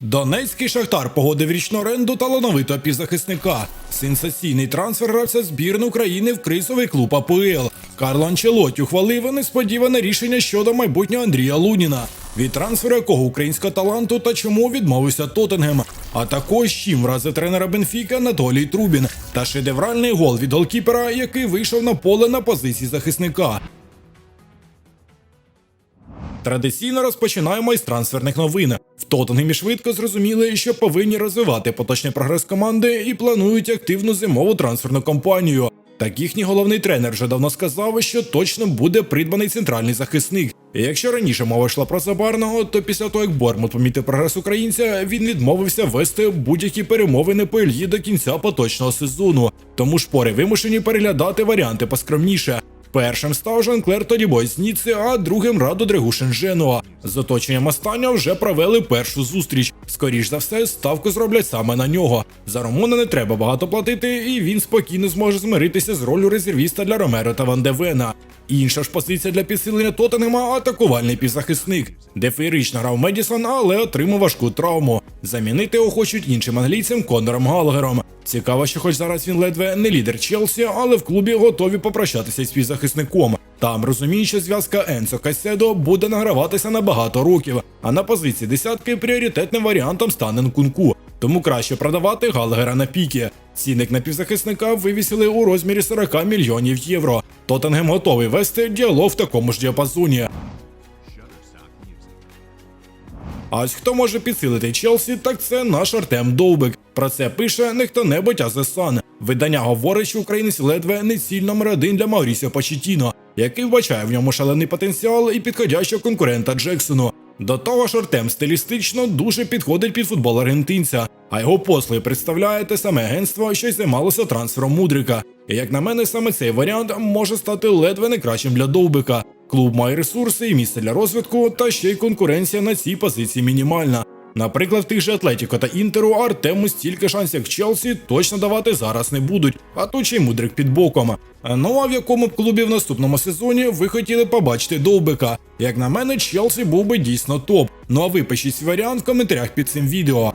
Донецький шахтар погодив річну оренду талановитого півзахисника. Сенсаційний трансфер гравця збірної України в кризовий клуб АПЛ. Карло Анчелоті ухвалив несподіване рішення щодо майбутнього Андрія Луніна. Від трансферу якого українського таланту та чому відмовився Тоттенгем. А також чим вразив тренера Бенфіка Анатолій Трубін та шедевральний гол від голкіпера, який вийшов на поле на позиції захисника. Традиційно розпочинаємо із трансферних новин. В Тоттенгемі швидко зрозуміли, що повинні розвивати поточний прогрес команди і планують активну зимову трансферну кампанію. Так їхній головний тренер вже давно сказав, що точно буде придбаний центральний захисник. І якщо раніше мова йшла про Забарного, то після того, як Бормут помітив прогрес українця, він відмовився вести будь-які перемовини по Ільї до кінця поточного сезону. Тому шпори вимушені переглядати варіанти поскромніше. Першим став Жан-Клер Тодібой з Ніци, а другим Радо Дрегушин Женуа. З оточенням останнього вже провели першу зустріч. Скоріш за все, ставку зроблять саме на нього. За Ромона не треба багато платити, і він спокійно зможе змиритися з ролью резервіста для Ромеро та Ван де Вена. Інша ж позиція для підсилення Тоттенема – атакувальний півзахисник. де феєрично грав Медісон, але отримав важку травму. Замінити його хочуть іншим англійцем Конором Галагером. Цікаво, що хоч зараз він ледве не лідер Челсі, але в клубі готові попрощатися з півзахисником. Там розуміють, що зв'язка Енсо Каседо буде награватися на багато років, а на позиції десятки пріоритетним варіантом стане Нкунку. Тому краще продавати Галагера на піки. Цінник на півзахисника вивісили у розмірі 40 мільйонів євро. Тоттенгем готовий вести діалог в такому ж діапазоні. А ось хто може підсилити Челсі, так це наш Артем Довбик. Про це пише не хто-небудь, а The Sun. Видання говорить, що українець ледве не ціль номер один для Маурісіо Почетіно, який вбачає в ньому шалений потенціал і підходящого конкурента Джексону. До того ж, Артем стилістично дуже підходить під футбол аргентинця, а його послуги представляє те саме агентство, що й займалося трансфером Мудрика. І як на мене, саме цей варіант може стати ледве не кращим для Довбика. Клуб має ресурси і місце для розвитку, та ще й конкуренція на цій позиції мінімальна. Наприклад, в тих же Атлетіко та Інтеру Артему стільки шансів як Челсі точно давати зараз не будуть, а ще й мудрик під боком. Ну а в якому б клубі в наступному сезоні ви хотіли побачити Довбика? Як на мене, Челсі був би дійсно топ. Ну а ви пишіть свій варіант в коментарях під цим відео.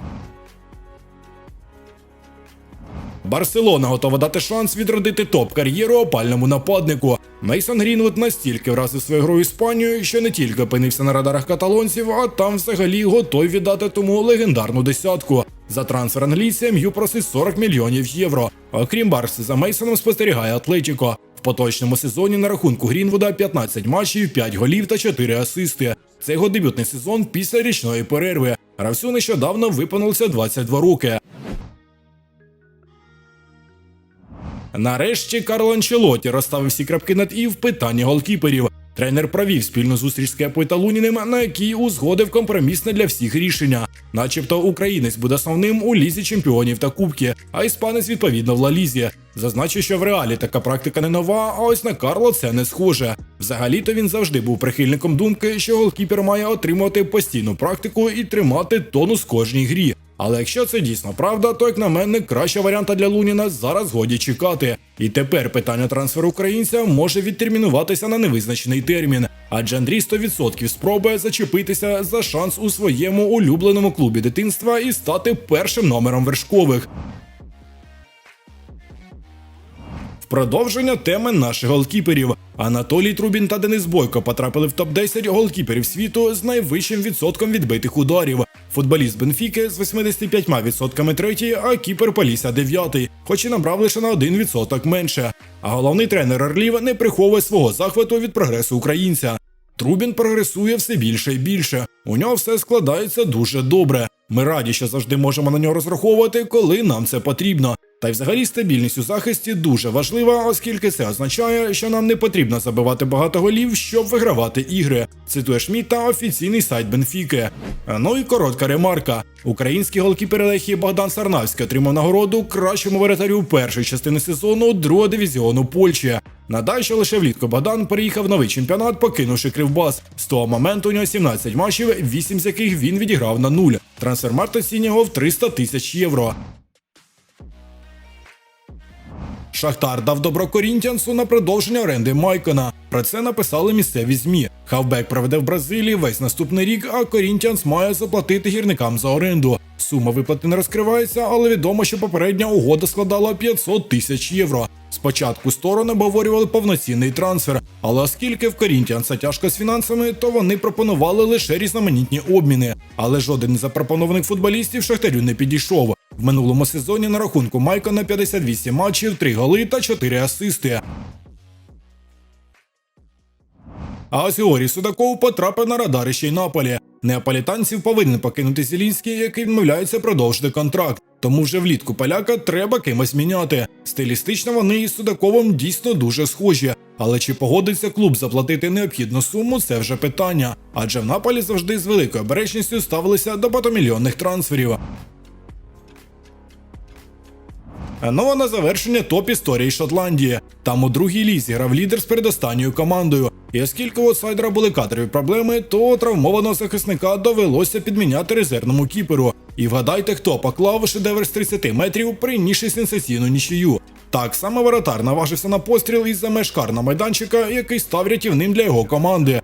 Барселона готова дати шанс відродити топ-кар'єру опальному нападнику. Мейсон Грінвуд настільки вразив своєю грою Іспанію, що не тільки опинився на радарах каталонців, а там взагалі готові віддати тому легендарну десятку. За трансфер англійця М'ю просить 40 мільйонів євро. Окрім Барси, за Мейсоном спостерігає Атлетіко. В поточному сезоні на рахунку Грінвуда 15 матчів, 5 голів та 4 асисти. Це його дебютний сезон після річної перерви. Гравцю нещодавно виповнилося 22 роки. Нарешті Карло Анчелоті розставив всі крапки над і в питанні голкіперів. Тренер провів спільну зустріч з Кепою та Луніним, на якій узгодив компромісне для всіх рішення. Начебто українець буде основним у лізі чемпіонів та кубки, а іспанець відповідно в Ла Лізі. Зазначу, що в реалі така практика не нова, а ось на Карло це не схоже. Взагалі-то він завжди був прихильником думки, що голкіпер має отримувати постійну практику і тримати тонус кожній грі. Але якщо це дійсно правда, то як на мене краща варіанта для Луніна зараз годі чекати. І тепер питання трансферу українця може відтермінуватися на невизначений термін, адже Андрій 100% спробує зачепитися за шанс у своєму улюбленому клубі дитинства і стати першим номером вершкових. Продовження теми наших голкіперів. Анатолій Трубін та Денис Бойко потрапили в топ-10 голкіперів світу з найвищим відсотком відбитих ударів. Футболіст Бенфіки з 85% третій, а кіпер Паліся дев'ятий, хоч і набрав лише на 1% менше. А головний тренер Орлів не приховує свого захвату від прогресу українця. Трубін прогресує все більше і більше. У нього все складається дуже добре. Ми раді, що завжди можемо на нього розраховувати, коли нам це потрібно. Та й взагалі стабільність у захисті дуже важлива, оскільки це означає, що нам не потрібно забивати багато голів, щоб вигравати ігри. Цитує Шміта офіційний сайт Бенфіки. Ну і коротка ремарка. Український голкіпер Лехії Богдан Сарнавський отримав нагороду кращому воротарю першої частини сезону другого дивізіону Польщі. Надай, що лише влітку Богдан переїхав новий чемпіонат, покинувши Кривбас. З того моменту у нього 17 матчів, 8 з яких він відіграв на нуль. Трансфермарт оцінював в 300 тисяч євро. Шахтар дав добро Корінтіансу на продовження оренди Майкона. Про це написали місцеві змі. Хавбек проведе в Бразилії весь наступний рік, а Корінтіанс має заплатити гірникам за оренду. Сума виплати не розкривається, але відомо, що попередня угода складала 500 тисяч євро. Спочатку сторони обговорювали повноцінний трансфер, але оскільки в Корінтіанса тяжко з фінансами, то вони пропонували лише різноманітні обміни. Але жоден із запропонованих футболістів Шахтарю не підійшов. В минулому сезоні на рахунку Майка на 58 матчів, 3 голи та 4 асисти. А ось Георгій Судаков потрапив на радари й Наполі. Неаполітанців повинен покинути Зелінський, який відмовляється продовжити контракт. Тому вже влітку поляка треба кимось міняти. Стилістично вони із Судаковим дійсно дуже схожі. Але чи погодиться клуб заплатити необхідну суму, це вже питання. Адже в Наполі завжди з великою обережністю ставилися до багатомільйонних трансферів. Ну а на завершення топ історії Шотландії. Там у другій лізі грав лідер з передостанньою командою. І оскільки у аутсайдера були кадрові проблеми, то травмованого захисника довелося підміняти резервному кіперу. І вгадайте, хто поклав шедевр з 30 метрів, принісши сенсаційну нічию. Так саме воротар наважився на постріл із-за меж карного майданчика, який став рятівним для його команди.